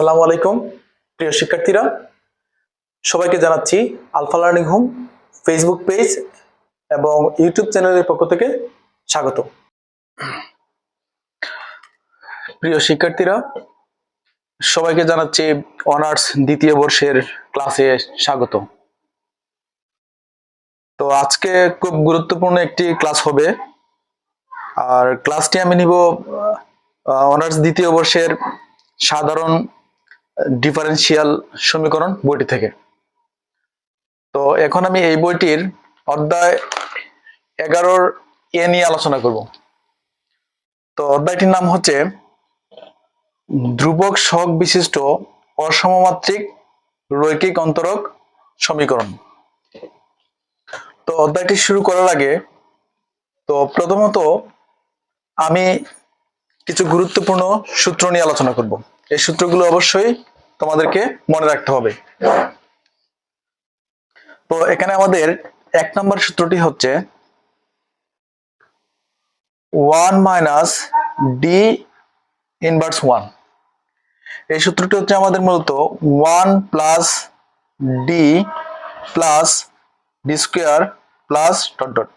আসসালামু আলাইকুম, প্রিয় শিক্ষার্থীরা। সবাইকে জানাচ্ছি Alpha Learning Home Facebook page এবং ইউটিউব চ্যানেলের পক্ষ থেকে স্বাগত। প্রিয় শিক্ষার্থীরা, সবাইকে জানাচ্ছি অনার্স দ্বিতীয় বর্ষের ক্লাসে স্বাগত। তো আজকে খুব গুরুত্বপূর্ণ একটি ক্লাস হবে। আর ক্লাসটি আমি নিব অনার্স দ্বিতীয় বর্ষের সাধারণ ডিফারেন্সিয়াল সমীকরণ বইটি থেকে। তো এখন আমি এই বইটির অধ্যায় এগারোর এ নিয়ে আলোচনা করব। তো অধ্যায়টির নাম হচ্ছে, ধ্রুবক সহগ বিশিষ্ট অসমমাত্রিক রৈখিক অন্তরক সমীকরণ। তো অধ্যায়টি শুরু করার আগে, তো প্রথমত আমি কিছু গুরুত্বপূর্ণ সূত্র নিয়ে আলোচনা করব। এই সূত্রগুলো অবশ্যই তোমাদেরকে মনে রাখতে হবে। তো এখানে আমাদের এক নম্বর সূত্রটি হচ্ছে one minus D inverse one এই সূত্রটি হচ্ছে আমাদের মূলত one plus D plus D square plus dot dot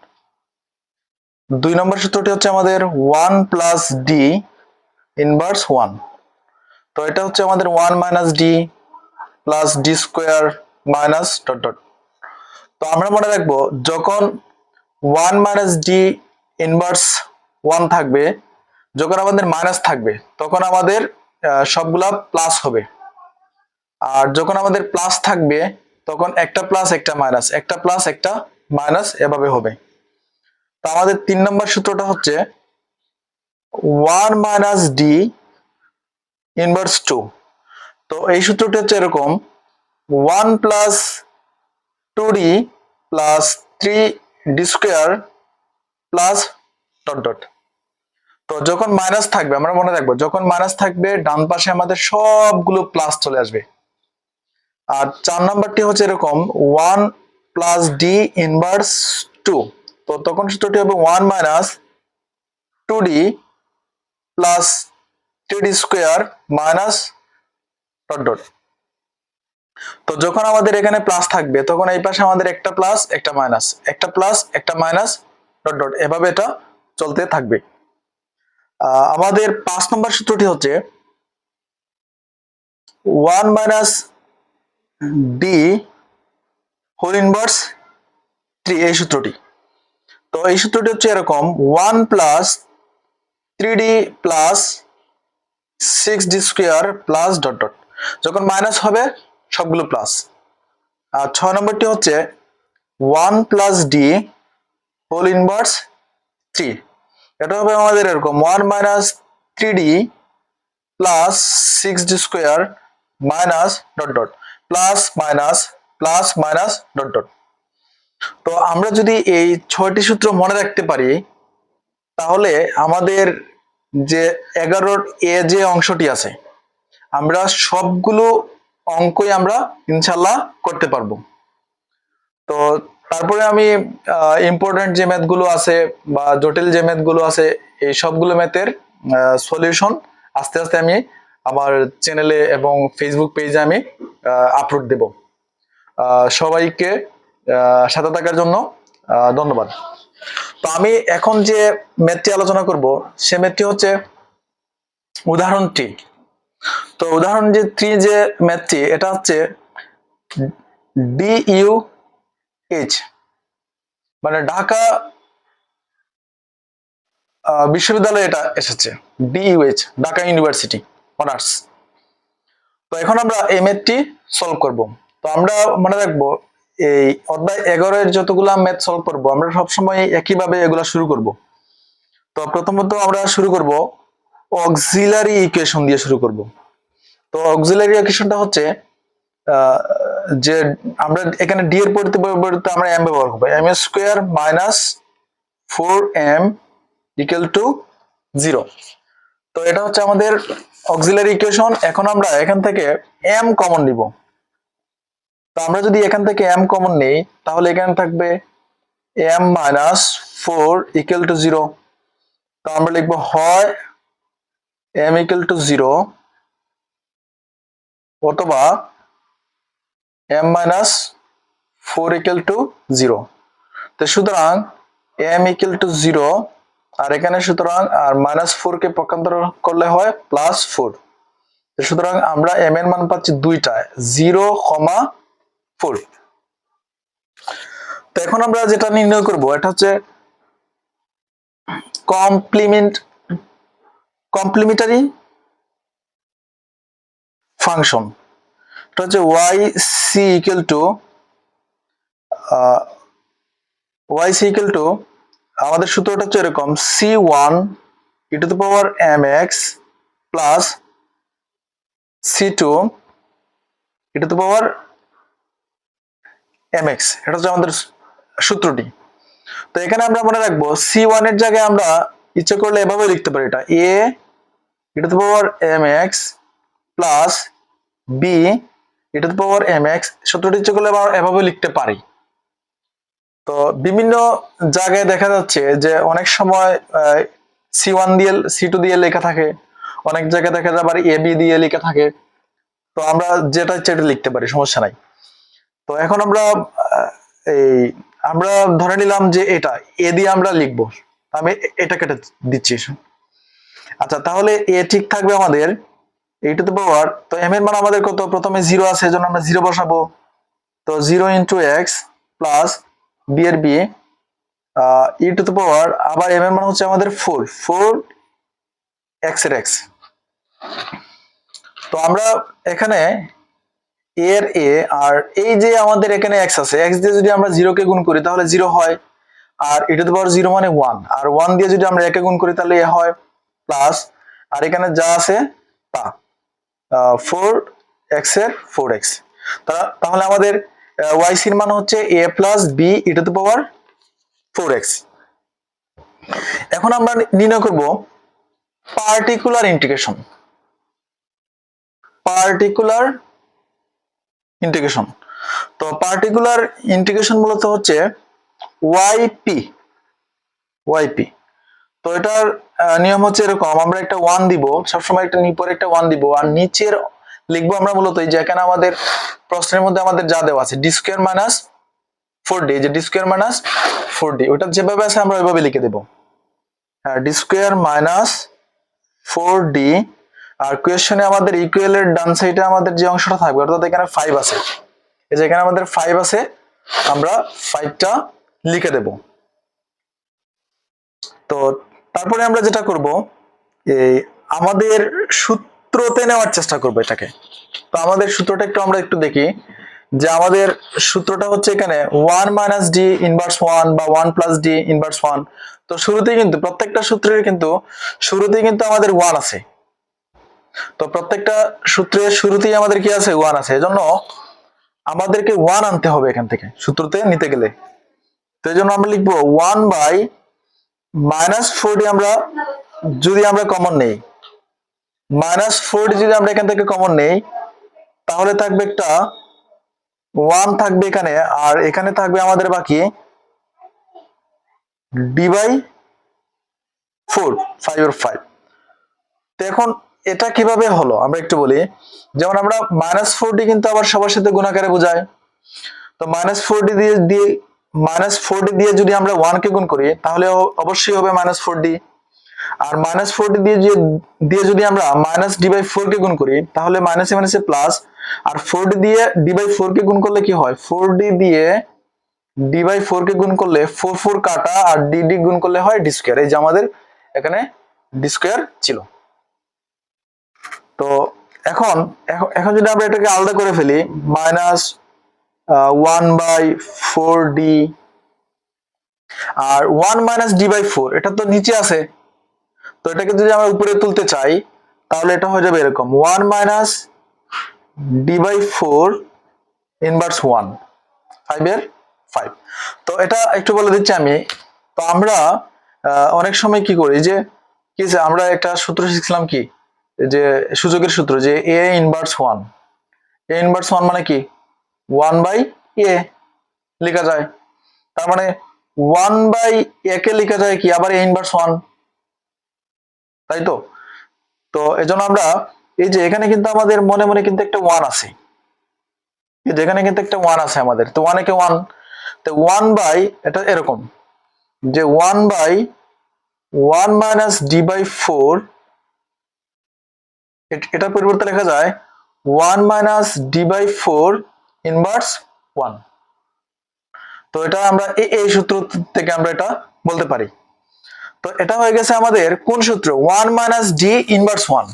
দুই নম্বর সূত্রটি হচ্ছে আমাদের one plus D inverse one তো এটা হচ্ছে আমাদের one minus D plus D square minus dot dot তো আমরা মনে রাখব, যখন one minus D inverse one থাকবে, যখন আমাদের মাইনাস থাকবে, তখন আমাদের সবগুলা প্লাস হবে। আর যখন আমাদের প্লাস থাকবে, তখন একটা প্লাস একটা মাইনাস একটা প্লাস একটা মাইনাস এভাবে হবে। তো আমাদের তিন নম্বর সূত্রটা হচ্ছে one minus D inverse two তো এই সূত্রটি হচ্ছে এরকম one plus two D plus three D square plus dot dot তো যখন মাইনাস থাকবে, আমরা মনে রাখব, যখন মাইনাস থাকবে, ডান পাশে আমাদের সবগুলো প্লাস চলে আসবে। আর চার নাম্বারটি হচ্ছে এরকম one plus D inverse two তো তখন সূত্রটি হবে one minus two D plus three D square minus dot dot তো যখন আমাদের এখানে প্লাস থাকবে, তখন এই পাশে আমাদের একটা প্লাস একটা মাইনাস একটা প্লাস একটা মাইনাস ডট ডট এভাবে এটা চলতে থাকবে। আমাদের পাঁচ নম্বর সূত্রটি হচ্ছে one minus D whole inverse three এই সূত্রটি। তো এই সূত্রটি হচ্ছে এরকম one plus three D plus six D square plus dot dot যখন মাইনাস হবে, সবগুলো প্লাস আর ছয় নম্বরটি হচ্ছে one plus D whole inverse three এটা হবে আমাদের এরকম one minus three D plus six D square minus dot dot plus minus plus minus dot dot তো আমরা যদি এই ছয়টি সূত্র মনে রাখতে পারি, তাহলে আমাদের যে এগারোর এ যে অংশটি আছে, আমরা সবগুলো অঙ্কই আমরা ইনশাল্লাহ করতে পারব। তো তারপরে আমি ইম্পর্টেন্ট যে ম্যাথগুলো আছে বা জটিল যে ম্যাথগুলো আছে, এই সবগুলো ম্যাথের সলিউশন আস্তে আস্তে আমি আমার চ্যানেলে এবং ফেসবুক পেজে আমি আপলোড দেব। সবাইকে সাথে থাকার জন্য ধন্যবাদ। তো আমি এখন যে ম্যাথটি আলোচনা করব, সে ম্যাথটি হচ্ছে উদাহরণটি তো উদাহরণ যে থ্রি যে ম্যাথটি এটা হচ্ছে ডি ইউ এইচ। মানে ঢাকা বিশ্ববিদ্যালয়ে এটা এসেছে ডিইউএইচ ঢাকা ইউনিভার্সিটি, অনার্স। তো এখন আমরা এই ম্যাথটি সলভ করব। তো আমরা মনে রাখব এই অধ্যায় এগারোর যতগুলা ম্যাথ সলভ করব, আমরা সবসময় একইভাবে এগুলা শুরু করব। তো প্রথমত আমরা শুরু করব অক্সিলারি ইকুয়েশন দিয়ে শুরু করব। তো অক্সিলারি ইকুয়েশনটা হচ্ছে যে আমরা এখানে ডি এর পরিবর্তে আমরা এম ব্যবহার করব। M square minus four M equal to zero তো এটা হচ্ছে আমাদের অক্সিলারি ইকুয়েশন এখন আমরা এখান থেকে এম কমন নিব। তো আমরা যদি এখান থেকে এম কমন নেই, তাহলে এখানে থাকবে M minus four equal to zero তো আমরা লিখব হয় এম ইকুয়াল টু জিরো অথবা M minus four equal to zero তো সুতরাং এম ইকুয়াল টু জিরো আর এখানে সুতরাং আর মাইনাস ফোর কে পক্ষান্তর করলে হয় প্লাস ফোর সুতরাং আমরা এম এর মান পাচ্ছি দুইটা জিরো কমা ফোর তো এখন আমরা যেটা নির্ণয় করব, এটা হচ্ছে কমপ্লিমেন্ট কমপ্লিমেন্টারি ফাংশন এটা হচ্ছে Y C equal to Y C equal to আমাদের সূত্রটা হচ্ছে এরকম C one E to the power M X plus C two E to the power M X এটা হচ্ছে আমাদের সূত্রটি। তো এখানে আমরা মনে রাখব সি ওয়ানের জায়গায় আমরা ইচ্ছে করলে এভাবে লিখতে পারি এটা। A E to the power M X plus B E to the power M X সূত্রটি ইচ্ছে করলে আমরা এভাবে লিখতে পারি। তো বিভিন্ন জায়গায় দেখা যাচ্ছে যে অনেক সময় সি ওয়ান দিয়ে সি টু দিয়ে লেখা থাকে। অনেক জায়গায় দেখা যায় এ বি দিয়ে লেখা থাকে। তো আমরা যেটা ইচ্ছে লিখতে পারি, সমস্যা নাই। তো এখন আমরা এই, আমরা ধরে নিলাম যে এটা, এ দিয়ে আমরা লিখব। আমি এটা কেটে দিচ্ছি আচ্ছা তাহলে এ ঠিক থাকবে আমাদের এইটা তো পাওয়ার, তো এম এর মান আমাদের কত? প্রথমে জিরো আছে, এজন্য আমরা জিরো বসাবো। তো zero into X plus B এর B E to the power, আবার এম এর মান হচ্ছে আমাদের ফোর ফোর এক্সের এক্স তো আমরা এখানে এর এ, আর এই যে আমাদের এখানে এক্স আছে এক্স দিয়ে যদি আমরা জিরো কে গুণ করি, তাহলে জিরো হয়। আর ই টু পাওয়ার জিরো মানে ওয়ান আর ওয়ান দিয়ে যদি আমরা একে গুণ করি, তাহলে এ হয় প্লাস আর এখানে যা আছে, তা। ফোর এক্সের ফোর এক্স তাহলে আমাদের ওয়াই সির মান হচ্ছে A plus B E to power four X এখন আমরা নির্ণয় করব পার্টিকুলার ইন্টিগ্রেশন পার্টিকুলার ইন্টিগ্রেশন তো পার্টিকুলার ইন্টিগ্রেশন মূলত হচ্ছে ওয়াইপি ওয়াইপি তো এটার নিয়ম হচ্ছে এরকম, আমরা একটা ওয়ান দিব, সবসময় একটা নিপরে একটা ওয়ান দিব, আর নিচের লিখব আমরা মূলত এই যে এখানে আমাদের প্রশ্নের মধ্যে আমাদের যা দেওয়া আছে D square minus four D যে D square minus four D ওটা যেভাবে আছে আমরা ওইভাবে লিখে দেবো। হ্যাঁ D square minus four D আর কোয়েশনে আমাদের ইকুয়াল এর ডান সাইডে আমাদের যে অংশটা থাকবে, অর্থাৎ এখানে ফাইভ আছে। এই যে এখানে আমাদের ফাইভ আছে, আমরা ফাইভটা লিখে দেব। তো তারপরে আমরা যেটা করব এই আমাদের সূত্রতে নেওয়ার চেষ্টা করব এটাকে। তো আমাদের সূত্রটা একটু আমরা একটু দেখি। যে আমাদের সূত্রটা হচ্ছে এখানে one minus D inverse one বা one plus D inverse one তো শুরুতেই কিন্তু প্রত্যেকটা সূত্রের কিন্তু, শুরুতেই কিন্তু আমাদের ওয়ান আছে। তো প্রত্যেকটা সূত্রের শুরুতেই আমাদের কি আছে? ওয়ান আছে। এজন্য আমাদেরকে ওয়ান আনতে হবে এখান থেকে, সূত্রতে নিতে গেলে। তো এই জন্য আমরা লিখব ওয়ান বাই মাইনাস ফোরটি আমরা যদি আমরা কমন নেই মাইনাস ফোরটি যদি আমরা এখান থেকে কমন নেই, তাহলে থাকবে একটা ওয়ান থাকবে এখানে, আর এখানে থাকবে আমাদের বাকি D by four five or five তো এখন এটা কীভাবে হলো? আমরা একটু বলি। যেমন আমরা মাইনাস ফোরটি কিন্তু আবার সবার সাথে গুণাকারে বোঝায়। তো মাইনাস ফোরটি দিয়ে দিয়ে মাইনাস ফোরটি দিয়ে যদি আমরা ওয়ান কে গুণ করি, তাহলে অবশ্যই হবে মাইনাস ফোরটি আর মাইনাস ফোরটি দিয়ে যে, দিয়ে যদি আমরা মাইনাস ডি বাই কে গুণ করি, তাহলে মাইনাসে মাইনাসে প্লাস আর ফোর ডি দিয়ে ডি বাই ফোর কে গুণ করলে কি হয়? ফোর ডি দিয়ে ডি বাই কে গুণ করলে ফোর ফোর কাটা, আর ডি ডি গুণ করলে হয় ডি স্কোয়ার এই যে আমাদের এখানে ডি স্কোয়ার ছিল। তো এখন এখন যদি আমরা এটাকে আলাদা করে ফেলি minus one by four D R one minus D by four এটা তো নিচে আছে। তো এটাকে যদি আমরা উপরে তুলতে চাই, তাহলে এটা হয়ে যাবে এরকম one minus D by four inverse one ফাইভের ফাইভ তো এটা একটু বলে দিচ্ছি আমি, তো আমরা অনেক সময় কি করি যে, কি আমরা একটা সূত্র শিখছিলাম কি? যে সূচকের সূত্র যে A inverse one A inverse one মানে কি? ওয়ান বাই এ লেখা যায়। তার মানে ওয়ান বাই এ কে লেখা যায় কি? আবার এ ইনভার্স ওয়ান তাই তো? তো এজন্য আমরা এই যে এখানে কিন্তু আমাদের মনে মনে কিন্তু একটা ওয়ান আছে। এই যে এখানে কিন্তু একটা ওয়ান আছে আমাদের। তো ওয়ান একে ওয়ান তো ওয়ান বাই এটা এরকম। যে one by one minus D by four এটার পরিবর্তে লেখা যায় one minus D by four inverse one তো এটা আমরা এই এই সূত্র থেকে আমরা এটা বলতে পারি। তো এটা হয়ে গেছে আমাদের কোন সূত্র? One minus D inverse one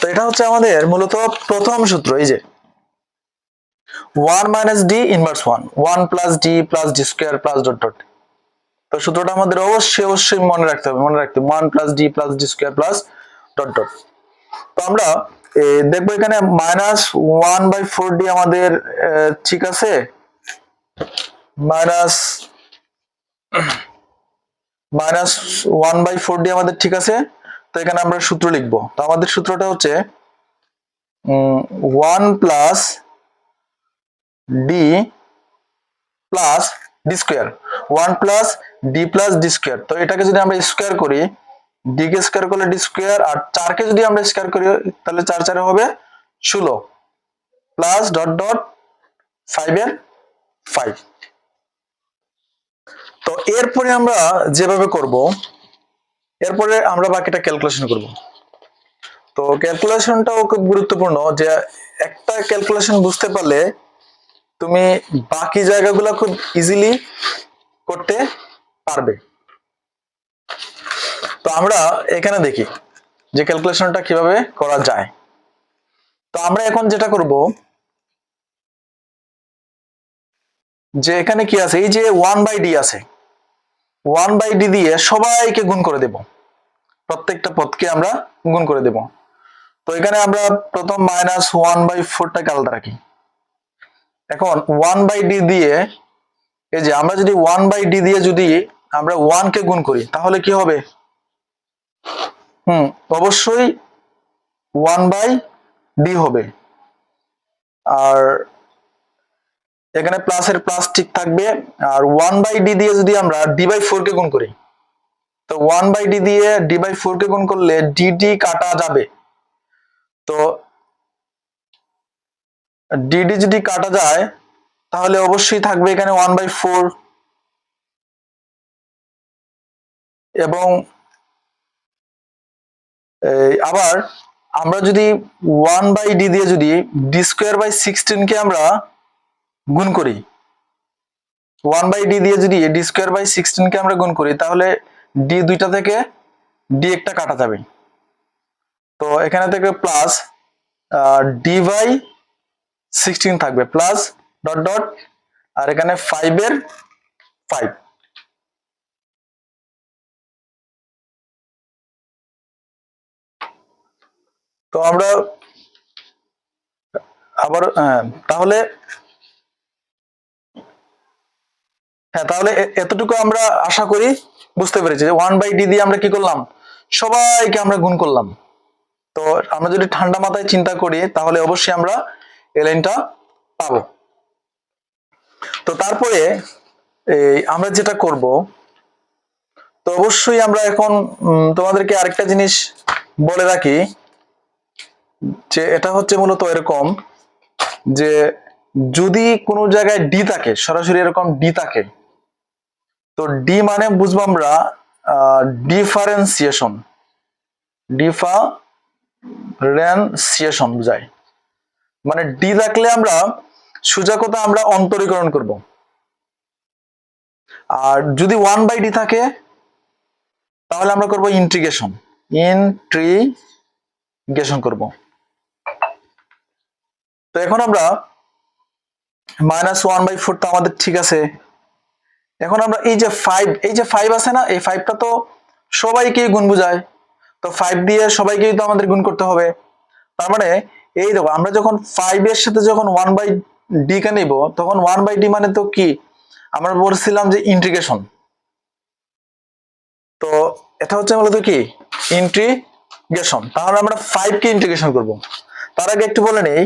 তো এটা হচ্ছে আমাদের মূলত প্রথম সূত্র, এই যে। One minus D inverse one one plus D plus D square plus dot dot তো সূত্রটা আমাদের অবশ্যই অবশ্যই মনে রাখতে হবে, মনে রাখতে one plus D plus D square plus dot dot তো আমরা দেখব এখানে minus one by four D আমাদের ঠিক আছে? Minus minus one by four D আমাদের ঠিক আছে? তো এখানে আমরা সূত্র লিখব। তো আমাদের সূত্রটা হচ্ছে one plus D plus D square one plus D plus D square তো এটাকে যদি আমরা স্কোয়ার করি ডি কে স্কোয়ার করলে ডি স্কোয়ার আর চারকে যদি আমরা স্কোয়ার করি, তাহলে চার চারে হবে ষোলো প্লাস ডট ডট ফাইভের ফাইভ তো এরপরে আমরা যেভাবে করব, এরপরে আমরা বাকিটা ক্যালকুলেশন করব। তো ক্যালকুলেশনটাও খুব গুরুত্বপূর্ণ যে একটা ক্যালকুলেশন বুঝতে পারলে তুমি বাকি জায়গাগুলো খুব ইজিলি করতে পারবে। তো আমরা এখানে দেখি যে ক্যালকুলেশনটা কীভাবে করা যায়। তো আমরা এখন যেটা করব, যে এখানে কি আছে? এই যে ওয়ান বাই ডি আছে। ওয়ান বাই ডি দিয়ে সবাইকে গুণ করে দেব। প্রত্যেকটা পদকে আমরা গুণ করে দেব। তো এখানে আমরা প্রথম মাইনাস ওয়ান বাই ফোরটাকে আলাদা রাখি। এখন ওয়ান বাই ডি দিয়ে, এই যে আমরা যদি ওয়ান বাই ডি দিয়ে যদি আমরা ওয়ান কে গুণ করি, তাহলে কি হবে? হুম। অবশ্যই ওয়ান বাই ডি হবে। আর এখানে প্লাসের প্লাস ঠিক থাকবে। আর ওয়ান বাই ডি দিয়ে যদি আমরা ডি বাই ফোর কে গুণ করি, তো ওয়ান বাই ডি দিয়ে ডি বাই ফোর কে গুণ করলে ডি ডি কাটা যাবে। তো ডিডি যদি কাটা যায়, তাহলে অবশ্যই থাকবে এখানে ওয়ান বাই ফোর এবং আবার আমরা যদি ওয়ান বাই ডি দিয়ে যদি ডি স্কোয়ার বাই সিক্সটিন কে আমরা গুণ করি ওয়ান বাই ডি দিয়ে যদি ডি স্কোয়ার বাই সিক্সটিন কে আমরা গুণ করি, তাহলে ডি দুইটা থেকে ডি একটা কাটা যাবে। তো এখানে থেকে প্লাস ডি বাই সিক্সটিন থাকবে প্লাস ডট ডট আর এখানে ফাইভের ফাইভ তো আমরা আবার হ্যাঁ, তাহলে হ্যাঁ তাহলে এতটুকু আমরা আশা করি বুঝতে পেরেছি যে ওয়ান বাই ডি দিয়ে আমরা কি করলাম? সবাইকে আমরা গুণ করলাম। তো আমরা যদি ঠান্ডা মাথায় চিন্তা করি তাহলে অবশ্যই আমরা এই লাইনটা পাবো। তো তারপরে এই আমরা যেটা করব তো অবশ্যই আমরা এখন তোমাদেরকে আরেকটা জিনিস বলে রাখি যে এটা হচ্ছে মূলত এরকম যে যদি কোনো জায়গায় ডি থাকে, সরাসরি এরকম ডি থাকে, তো ডি মানে বুঝব আমরা ডিফারেন্সিয়েশন ডিফারেন্সিয়েশন বুঝায় মানে ডি থাকলে আমরা সোজা কথা আমরা অন্তরীকরণ করব। আর যদি ওয়ান বাই ডি থাকে, তাহলে আমরা করব ইন্টিগ্রেশন ইন্ট্রিগেশন করব। তো এখন আমরা মাইনাস ওয়ান বাই ফোর তো আমাদের ঠিক আছে। এখন আমরা এই যে ফাইভ এই যে ফাইভ আছে না, এই ফাইভটা তো সবাইকেই গুণ বোঝায়। তো ফাইভ দিয়ে সবাইকেই তো আমাদের গুণ করতে হবে। তার মানে এই দেখো, আমরা যখন ফাইভ এর সাথে যখন ওয়ান বাই ডি কে নিব, তখন ওয়ান বাই ডি মানে তো কি? আমরা বলছিলাম যে ইন্টিগ্রেশন তো এটা হচ্ছে মূলত কি? ইন্টিগ্রেশন তাহলে আমরা ফাইভ কে ইন্টিগ্রেশন করব। তার আগে একটু বলে নেই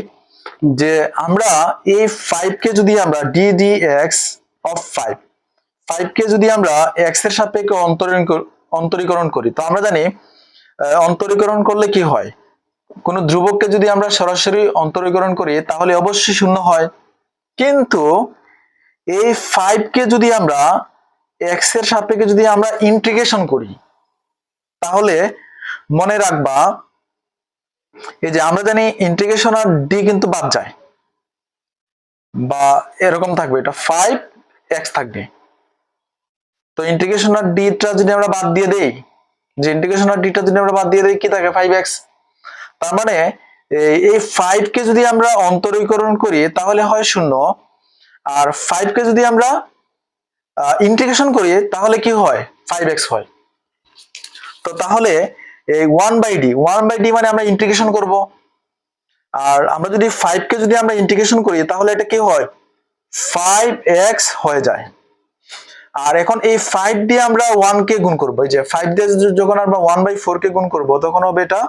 যে আমরা এই ফাইভ কে যদি আমরা D D X of five five কে যদি আমরা এক্সের সাপেক্ষে অন্তরীকরণ অন্তরীকরণ করি, তো আমরা জানি অন্তরীকরণ করলে কি হয়? কোনো ধ্রুবককে যদি আমরা সরাসরি অন্তরীকরণ করি, তাহলে অবশ্যই শূন্য হয়। কিন্তু এই ফাইভ কে যদি আমরা এক্সের সাপেক্ষে যদি আমরা ইন্টিগ্রেশন করি, তাহলে মনে রাখবা এই যে আমরা জানি ইন্টিগ্রেশন আর ডি কিন্তু বাদ যায়। বা এরকম থাকবে, এটা ফাইভ এক্স থাকবে। তো ইন্টিগ্রেশন আর ডিটা যদি আমরা বাদ দিয়ে দেই, যে ইন্টিগ্রেশন আর ডিটা যদি আমরা বাদ দিয়ে দেই, কি থাকে? ফাইভ এক্স তার মানে এই- ফাইভ কে যদি আমরা অন্তরীকরণ করি, তাহলে হয় শূন্য। আর ফাইভ কে যদি আমরা ইন্টিগ্রেশন করি, তাহলে কি হয়? ফাইভ এক্স হয়। তো তাহলে এই one by D one by D মানে আমরা ইন্টিগ্রেশন করব। আর আমরা যদি ফাইভ কে যদি আমরা ইন্টিগ্রেশন করি, তাহলে এটা কি হয়? ফাইভ এক্স হয়ে যায়। আর এখন এই ফাইভ দিয়ে আমরা ওয়ান কে গুণ করব। এই যে ফাইভ দিয়ে যখন আমরা ওয়ান বাই ফোর কে গুণ করব, তখন হবে এটা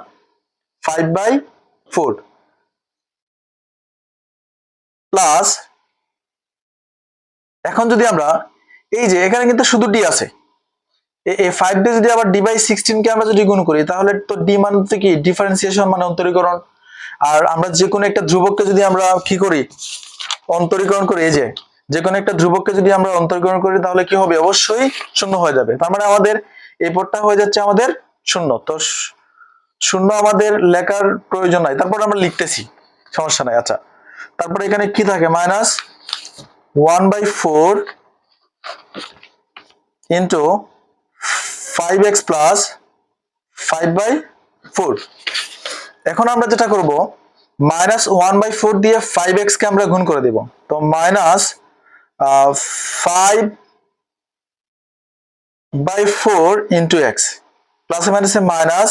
ফাইভ বাই ফোর প্লাস এখন যদি আমরা, এই যে এখানে কিন্তু শুধু ডি আছে। এই ফাইভ দিয়ে যদি আবার ডি বাই সিক্সটিন কে আমরা যদি গুণ করি, তাহলে তো ডি মানে তো কি? ডিফারেন্সিয়েশন মানে অন্তরীকরণ। আর আমরা যে কোনো একটা ধ্রুবককে যদি আমরা কি করি? অন্তরীকরণ করি, এই যে যে কোনো একটা ধ্রুবককে যদি আমরা অন্তরীকরণ করি, তাহলে কি হবে? অবশ্যই শূন্য হয়ে যাবে। তার মানে আমাদের এই পদটা হয়ে যাচ্ছে আমাদের শূন্য। তো শূন্য আমাদের লেখার প্রয়োজন নাই। তারপর আমরা লিখতেছি। সমস্যা নাই আচ্ছা। তারপরে এখানে কি থাকে? Minus one by four into five X plus five by four এখন আমরা যেটা করব মাইনাস ওয়ান বাই ফোর দিয়ে ফাইভ এক্স কে আমরা গুণ করে দেব। তো minus five by four into X প্লাসে মাইনাসে মাইনাস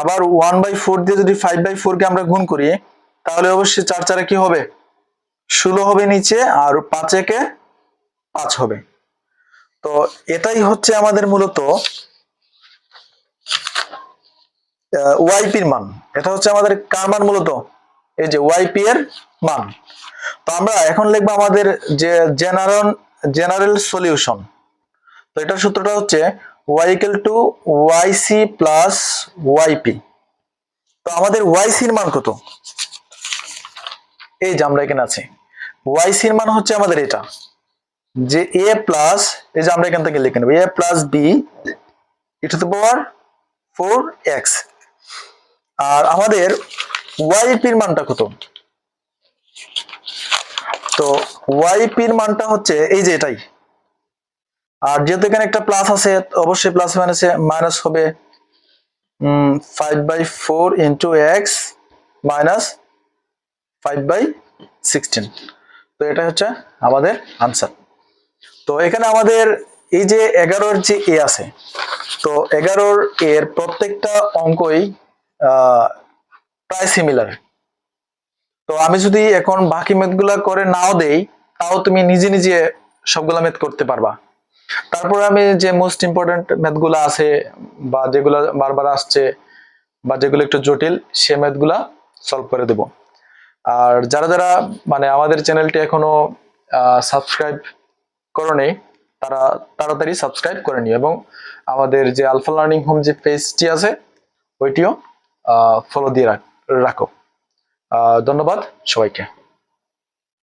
আবার ওয়ান বাই ফোর দিয়ে যদি ফাইভ বাই ফোর কে আমরা গুণ করি, তাহলে অবশ্যই চার চারে কি হবে? ষোলো হবে নিচে আর পাঁচ একে পাঁচ হবে। তো এটাই হচ্ছে আমাদের মূলত ওয়াইপির মান। এটা হচ্ছে আমাদের কার মান মূলত? এই যে ওয়াইপি এর মান। তো আমরা এখন লিখব আমাদের যে জেনারেল জেনারেল সলিউশন তো এটার সূত্রটা হচ্ছে Y equal to Y C plus Y P তো আমাদের ওয়াইসির মান কত? এই যে আমরা এখানে আছি। ওয়াইসির মান হচ্ছে আমাদের এটা। যে এ প্লাস এই যে আমরা এখান থেকে লিখে নেব A plus B E to power four X আর আমাদের ওয়াইপির মানটা কত? তো ওয়াইপির মানটা হচ্ছে এই যে এটাই। আর যেহেতু এখানে একটা প্লাস আছে, অবশ্যই প্লাস মাইনাসে মাইনাস হবে five by four into X minus five by sixteen তো এটা হচ্ছে আমাদের আনসার তো এখানে আমাদের এই যে এগারোর যে এ আছে, তো এগারোর এর প্রত্যেকটা অঙ্কই প্রায় সিমিলার তো আমি যদি এখন বাকি ম্যাথগুলা করে নাও দেই, তাও তুমি নিজে নিজে সবগুলা ম্যাথ করতে পারবা। তারপরে আমি যে মোস্ট ইম্পর্টেন্ট ম্যাথগুলো আছে, বা যেগুলো বারবার আসছে, বা যেগুলো একটু জটিল, সে ম্যাথগুলা সলভ করে দেব। আর যারা যারা মানে আমাদের চ্যানেলটি এখনও সাবস্ক্রাইব করনি তারা তাড়াতাড়ি সাবস্ক্রাইব করে নিও এবং আমাদের যে আলফা লার্নিং হোম যে পেজটি আছে, ওইটিও ফলো দিয়ে রাখ- ধন্যবাদ সবাইকে।